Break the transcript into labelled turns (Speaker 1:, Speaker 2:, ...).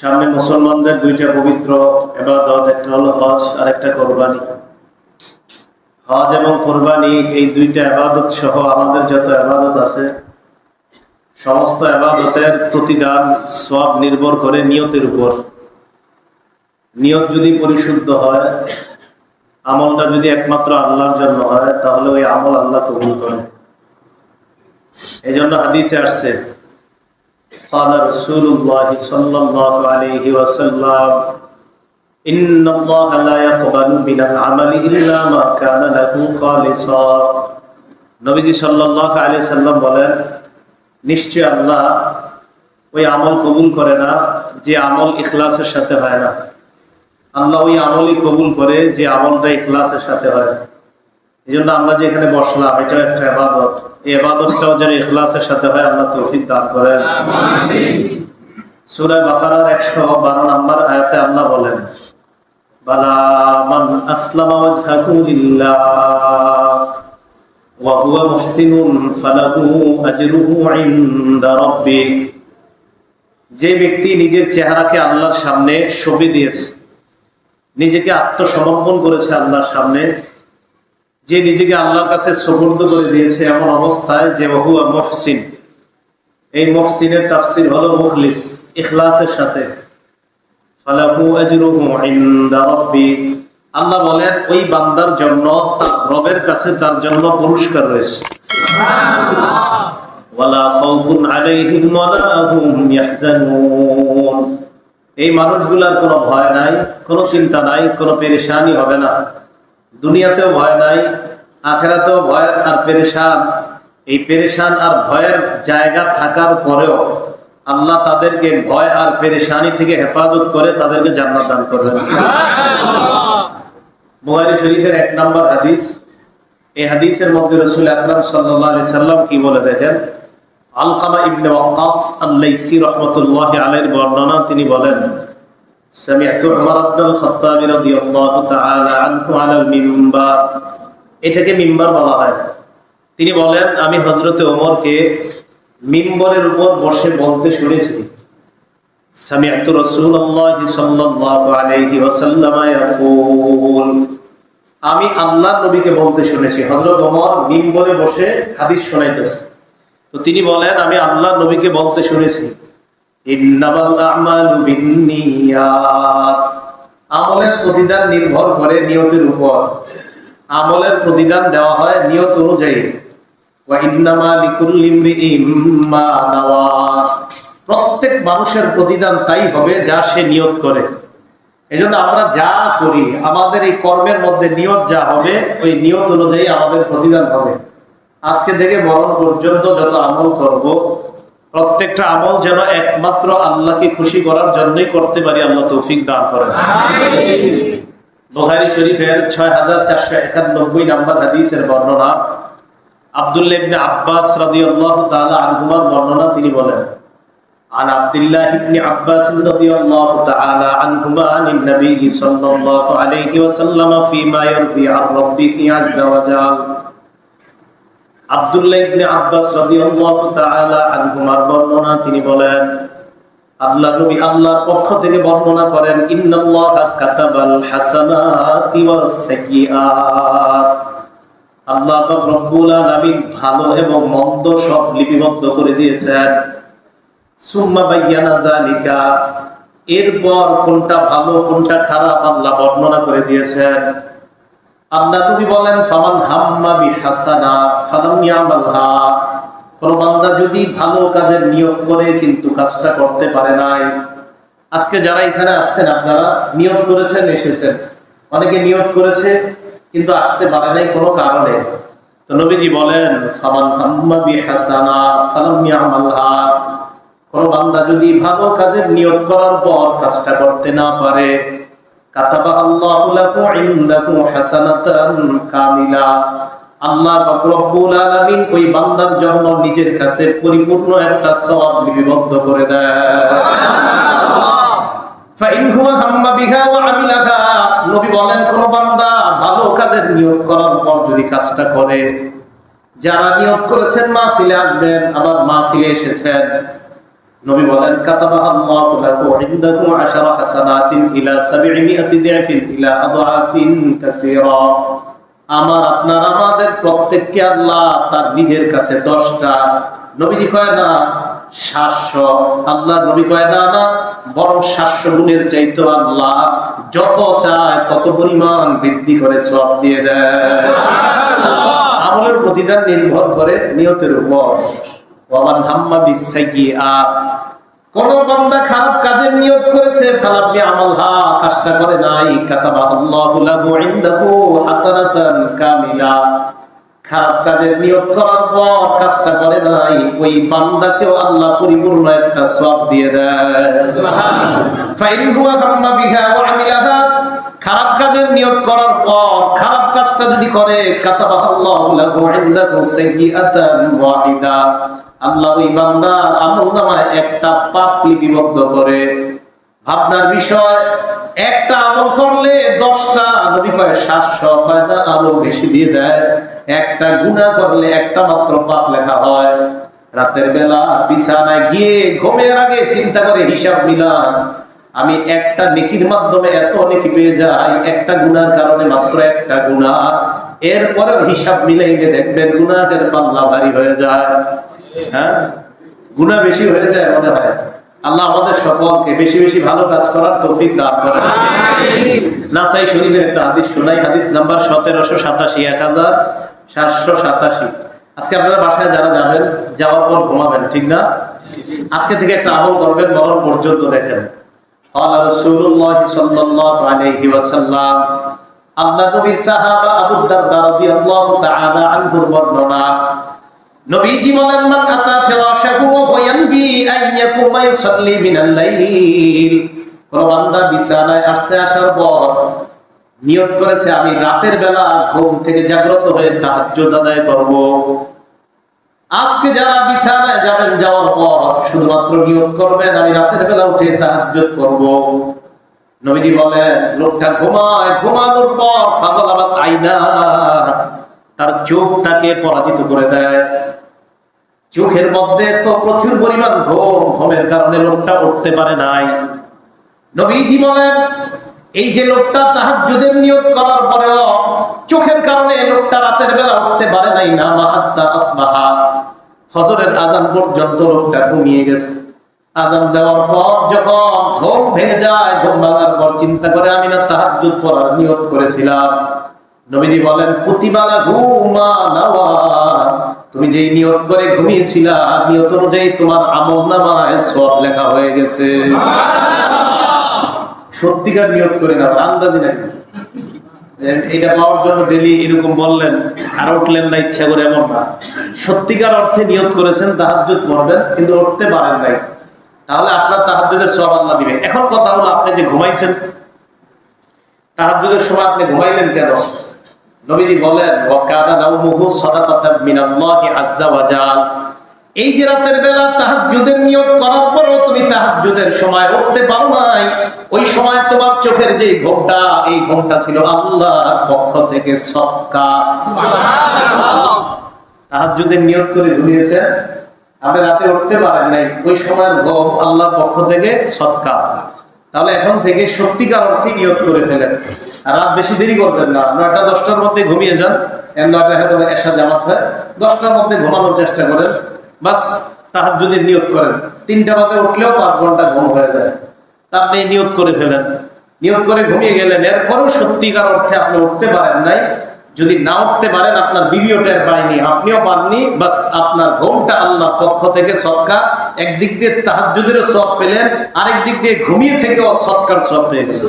Speaker 1: সামনে মুসলমানদের দুইটা পবিত্র এবাদত, একটা হলো হজ আর একটা কোরবানি। হজ এবং কোরবানি এই দুইটা আবাদত সহ আমাদের যত আবাদত আছে, সমস্ত আবাদতের প্রতিদান সব নির্ভর করে নিয়তের উপর। নিয়ত যদি পরিশুদ্ধ হয়, আমলটা যদি একমাত্র আল্লাহর জন্য হয়, তাহলে ওই আমল আল্লাহ কবুল করে। এই জন্য হাদিসে আসছে قال رسول الله صلى الله عليه وسلم إن الله لا يقبل من العمل إلا ما كان له خالصا নবীজি সাল্লাল্লাহু আলাইহি সাল্লাম বলেন নিশ্চয় আল্লাহ ওই আমল কবুল করে না যে আমল ইখলাসের সাথে হয় না আল্লাহ ওই আমলই কবুল করে যে আমলটা ইখলাসের সাথে হয় এই জন্য আমরা যে এখানে বসলাম এটাও একটা এবাদত। এই এবাদতটাও যেন ইখলাসের সাথে হয়, আল্লাহ তৌফিক দান করেন। সূরা বাকারার 112 নম্বর আয়াতে আল্লাহ বলেন, বালা মান আসলামা ওয়াজহাহু লিল্লাহ, ওয়া হুয়া যে ব্যক্তি নিজের চেহারাকে আল্লাহর সামনে সঁপে দিয়েছে, নিজেকে আত্মসমর্পণ করেছে আল্লাহর সামনে যে নিজেকে আল্লাহর কাছে সুপর্দ করে দিয়েছে এমন অবস্থায় যে বহুয়া মহসিন। এই মহসিনের তাফসির হলো মুখলিস ইখলাসের সাথে। আল্লাহ বলেন ওই বান্দার জন্য তার রবের কাছে তার জন্য পুরস্কার রয়েছে। এই মানুষগুলার কোনো ভয় নাই কোনো চিন্তা নাই কোনো পেরেশানি হবে না। দুনিয়াতেও ভয় নাই, আখেরাতেও ভয় আর পেরেশান। এই পেরেশান আর ভয়ের জায়গা থাকার পরেও আল্লাহ তাদেরকে ভয় আর পেরেশানি থেকে হেফাজত করে তাদেরকে জান্নাত দান করবেন। বুখারী শরীফের এক নম্বর হাদিস। এই হাদিসের মধ্যে রসুল আকরাম সাল্লাল্লাহু আলাইহি সাল্লাম কি বলে দেখেন? আলকামা ইবনে ওয়াক্কাস আল-লাইসি রাহমাতুল্লাহি আলাইহির বর্ণনা তিনি বলেন سمعت عمر بن الخطاب رضي الله تعالى عنه على المنبر এটাকে মিম্বার বলা হয় তিনি বলেন আমি হযরতে ওমরকে মিম্বরের উপর বসে বলতে শুনেছি سمعت رسول الله صلى الله عليه وسلم يقول আমি আল্লাহর নবীকে বলতে শুনেছি হযরত ওমর মিম্বরে বসে হাদিস শোনাইতেছে তো তিনি বলেন আমি আল্লাহর নবীকে বলতে শুনেছি ইন্নামাল আমালু বিন্নিয়াত আমলের প্রতিদান নির্ভর করে নিয়তের উপর। আমলের প্রতিদান দেওয়া হয় নিয়ত অনুযায়ী। প্রত্যেক মানুষের প্রতিদান তাই হবে যা সে নিয়ত করে। এজন্য আমরা যা করি, আমাদের এই কর্মের মধ্যে নিয়ত যা হবে, ওই নিয়ত অনুযায়ী আমাদের প্রতিদান হবে। আজকে থেকে মরণ পর্যন্ত যত আমল করব প্রত্যেকটা আমল যেন একমাত্র আল্লাহকে খুশি করার জন্যই করতে পারি আল্লাহ তৌফিক দান করেন বুখারী শরীফের ছয় হাজার চারশো একানব্বই নাম্বার হাদিসের বর্ণনা আব্দুল্লাহ ইবনে আব্বাস রাদিয়াল্লাহু তাআলা আনহুমার বর্ণনা তিনি বলেন عن عبد الله بن عباس رضي الله تعالى عنهما عن النبي صلى الله عليه وسلم فيما يروي عن ربه عز وجل আব্দুল্লাহ ইবনে আব্বাস রাদিয়াল্লাহু তাআলা আনহুমার বর্ণনা, তিনি বলেন, আল্লাহ নবী আল্লাহর পক্ষ থেকে বর্ণনা করেন, ইন্নাল্লাহা কাতাবাল হাসানাতি ওয়াস সাইয়্যাত। আল্লাহ পাক রব্বুল আলামিন ভালো এবং মন্দ সব লিপিবদ্ধ করে দিয়েছেন। সুম্মা বায়ানা যালিকা, এরপর কোনটা ভালো কোনটা খারাপ আল্লাহ বর্ণনা করে দিয়েছেন। আল্লাহ নবী বলেন, ফামান হাম্মা বিহাসানা ফালাম ইয়ামালহা। কোন বান্দা যদি ভালো কাজের নিয়োগ করে, কিন্তু কাজটা করতে পারে নাই। আজকে যারা এখানে আসছেন, আপনারা নিয়োগ করেছেন, এসেছেন। অনেকে নিয়োগ করেছে, কিন্তু আসতে পারে নাই কোনো কারণে। তো নবীজি বলেন, ফামান হাম্মা বিহাসানা ফালাম ইয়ামালহা। কোন বান্দা যদি ভালো কাজের নিয়োগ করার পর কাজটা করতে না পারে কাতাবা আল্লাহু লাকু ইনদাকু হাসানাতান কামিলা। আল্লাহ পাক রব্বুল আলামিন ওই বান্দার জন্য নিজের কাছে পরিপূর্ণ একটা সওয়াব লিপিবদ্ধ করে দেয় ফাইন হুয়া হাম্মা বিহা ওয়া আমিলাহা। নবী বলেন কোন বান্দা ভালো কাজের নিয়োগ করার পর যদি কাজটা করে যারা নিয়োগ করেছেন মাহফিলে আসবেন আবার মাহফিলে এসেছেন নবী বলেন ইনদাহু আশারা হাসানাতিন ইলা 700 দিআফিন ইলা আদআফিন কাসীরা। আমার আপনার আমাদের প্রত্যেককে আল্লাহ তার নিজের কাছে দশটা নবীজি কয় না সাতশো। আল্লাহ নবী কয় না না বরং সাতশো গুণের চাইতো আল্লাহ যত চায় তত পরিমাণ বৃদ্ধি করে সব দিয়ে দেয়। আমলের প্রতিদান নির্ভর করে নিয়তের উপর। ওয়ামান হাম্মা বিসাইয়্যাত কোন বান্দা খারাপ কাজের নিয়ত করেছে ফালাবি আমলহা কাজটা করে নাই। কাতাবা আল্লাহু লাহু ইনদাহু হাসানাতান কামিলা। খারাপ কাজের নিয়ত করার পর কাজটা করে নাই। ওই বান্দাকেও আল্লাহ পরিপূর্ণ একটা সওয়াব দিয়ে দেয়। ফাইন হুয়া হাম্মা বিহা ওয়া আমিলাহা। খারাপ কাজের নিয়ত করার পর খারাপ কাজটা যদি করে কাতাবা আল্লাহু লাহু ইনদাহু সাইয়্যাতান ওয়াহিদা। আল্লাহ ওই বান্দার আমল একটা পাপ লিপিবদ্ধ করে। ভাবনার বিষয়, একটা আমল করলে দশটা নবী সাতশো আরও বেশি দিয়ে দেয়? একটা গুণা করলে একটা মাত্র পাপ লেখা হয়। রাতের বেলা বিছানায় গিয়ে ঘুমের আগে চিন্তা করে হিসাব আমি একটা মাধ্যমে এত নেকি পেয়ে যাই, একটা গুনার কারণে মাত্র একটা গুণা এরপরেও হিসাব মিলাইলে দেখবেন গুনাহের পাল্লা ভারী হয়ে যায়। হ্যাঁ? গুণা বেশি হয়ে যায় মনে হয়। আল্লাহ আমাদের সকলকে বেশি বেশি ভালো কাজ করার তৌফিক দান করে নাসাই শরীফের একটা হাদিস শোনাই। হাদিস নাম্বার সতেরোশো সাতাশি এক হাজার সাতশো সাতাশি। আজকে আপনারা বাসায় যারা যাবেন যাওয়ার পর ঘুমাবেন ঠিক না? আজকে থেকে একটা আহ করবেন মরণ পর্যন্ত দেখেন। আল্লাহ নবীর সাহাবা আবু দারদা রাদিয়াল্লাহু তাআলা আনহুর বর্ণনা নবীজি বলেন, মান আতা ফিরাশাহু ওয়া ইয়ানবি মিনাল লাইল। কোন বান্দা বিছানায় আসছে, আসার পর নিয়ত করেছে, আমি রাতের বেলা ঘুম থেকে জাগ্রত হয়ে তাহাজ্জুদ আদায় করব। আজকে যারা বিছানায় যাবেন, যাওয়ার পর শুধুমাত্র নিয়ত করবেন, আমি রাতের বেলা উঠে তাহাজ্জুদ করব। নবীজি বলেন, লোকটা ঘুমায়, ঘুমানোর পর ফাগল আবার আইনা। তার চোখটাকে পরাজিত করে দেয়। চোখের মধ্যে তো প্রচুর পরিমাণ ঘুম ঘুমের কারণে লোকটা উঠতে পারে নাই। নবীজি বলেন, এই যে লোকটা তাহাজ্জুদের নিয়ত করার পরেও চোখের কারণে লোকটা রাতের বেলা উঠতে পারে নাই, না মাহাত্তা আসবাহা। ফজরের আজান পর্যন্ত লোকটা ঘুমিয়ে গেছে। আজান দেওয়ার পর যখন ঘুম ভেঙে যায়, ঘুম ভাঙার পর চিন্তা করে, আমি না তাহাজ্জুদ পড়ার নিয়ত করেছিলাম। নবীজি বলেন প্রতিবালা ঘুমা তুমি যেই নিয়ত করে ঘুমিয়েছিলা, নিয়ত অনুযায়ী তোমার আমল নামায় সব লেখা হয়ে গেছে। সত্যিকার নিয়ত করে না আন্দাজি নাকি এটা পাওয়ার জন্য ডেলি এরকম বললেন, আর উঠলেন না, ইচ্ছা করে এমন না। সত্যিকার অর্থে নিয়ত করেছেন, তাহাজ্জুদ পড়বেন, কিন্তু উঠতে পারেন নাই। তাহলে আপনার তাহাজ্জুদের সব আল্লাহ দিবে। এখন কথা হলো, আপনি যে ঘুমাইছেন, তাহাজ্জুদের সময় আপনি ঘুমাইলেন কেন? নবীজি বলেন ওয়াকানা নাউমুহু সাদাকাতাম মিনাল্লাহি আযজা ওয়া জাল। এই যে রাতের বেলা তাহাজ্জুদের নিয়ত করার পরও তুমি তাহাজ্জুদের সময় উঠতে পারো নাই। ওই সময় তোমার চোখের যে ঘোমটা এই ঘোমটা ছিল আল্লাহর পক্ষ থেকে সদকা তাহাজ্জুদের নিয়ত করে ঘুমিয়েছেন। আপনি রাতে উঠতে পারেন নাই। ওই সময়ের ঘুম আল্লাহর পক্ষ থেকে সদকা তাহলে এখন থেকে সত্যিকার অর্থে নিয়োগ করে ফেলেন। রাত বেশি দেরি করবেন না। নয়টা, দশটার মধ্যে ঘুমিয়ে যান। নয়টা হয়তো এসা জামাত হয়। দশটার মধ্যে ঘুমানোর চেষ্টা করেন। বাস তাহার যদি নিয়োগ করেন। তিনটা বাজে উঠলেও পাঁচ ঘণ্টা ঘুম হয়ে যায়। তা আপনি নিয়োগ করে ফেলেন। নিয়োগ করে ঘুমিয়ে গেলেন। এরপরেও সত্যিকার অর্থে আপনি উঠতে পারেন নাই। যদি না উঠতে পারেন আপনার বিবিও টের আপনিও পাননি, বাস আপনার ঘুমটা আল্লাহ পক্ষ থেকে সৎকার। একদিক দিয়ে তাহাজুদেরও সব পেলেন আরেক দিক দিয়ে ঘুমিয়ে থেকেও সৎকার সব পেয়ে গেছে